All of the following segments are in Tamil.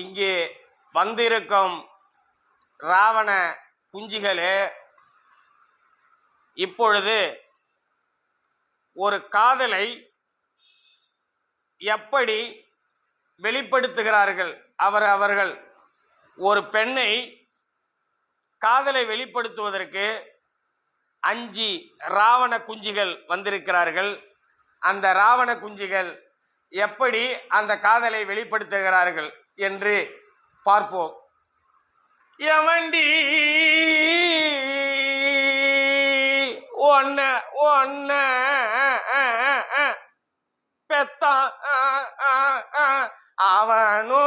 இங்கே வந்திருக்கும் ராவண குஞ்சிகளே இப்பொழுது ஒரு காதலை எப்படி வெளிப்படுத்துகிறார்கள்? அவர் அவர்கள் ஒரு பெண்ணை காதலை வெளிப்படுத்துவதற்கு அஞ்சு ராவண குஞ்சிகள் வந்திருக்கிறார்கள். அந்த ராவண குஞ்சிகள் எப்படி அந்த காதலை வெளிப்படுத்துகிறார்கள்? என்று பார்ப்போம். எவண்டி ஒன்ன ஒன்ன பெத்தா அவனோ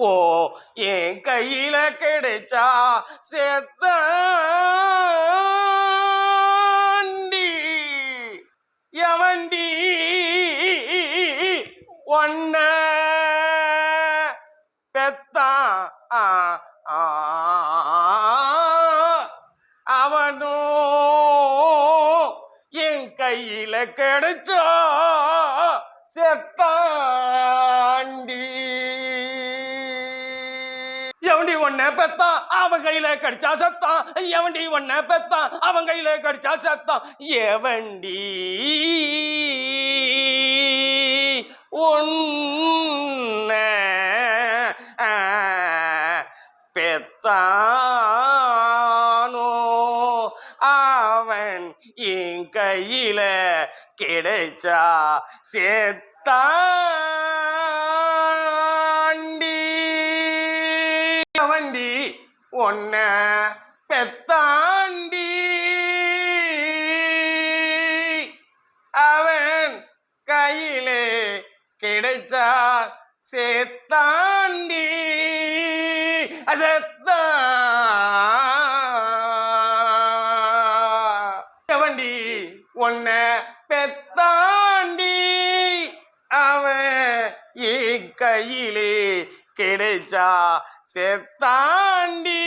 ஓ என் கையில கிடைச்சா செத்தான் ஒன்ன பெத்தா ஆ, அவனோ என் கையில கிடைச்சோ செத்தாண்டி எவண்டி ஒன்ன பெத்தான் அவன் கையில கடிச்சா செத்தான் எவண்டி ஒன்ன பெத்தான் அவன் கையில கடிச்சா செத்தான் எவண்டி பெத்தானோ? அவன் என் கையில கிடைச்சா சேத்தாண்டி. வண்டி ஒன்ன பெத்தாண்டி. அவன் கையிலே கிடைச்சா சேத்தாண்டி. அசத்தா வண்டி ஒன்ன பெத்தாண்டி. அவன் என் கையிலே கிடைச்சா செத்தாண்டி.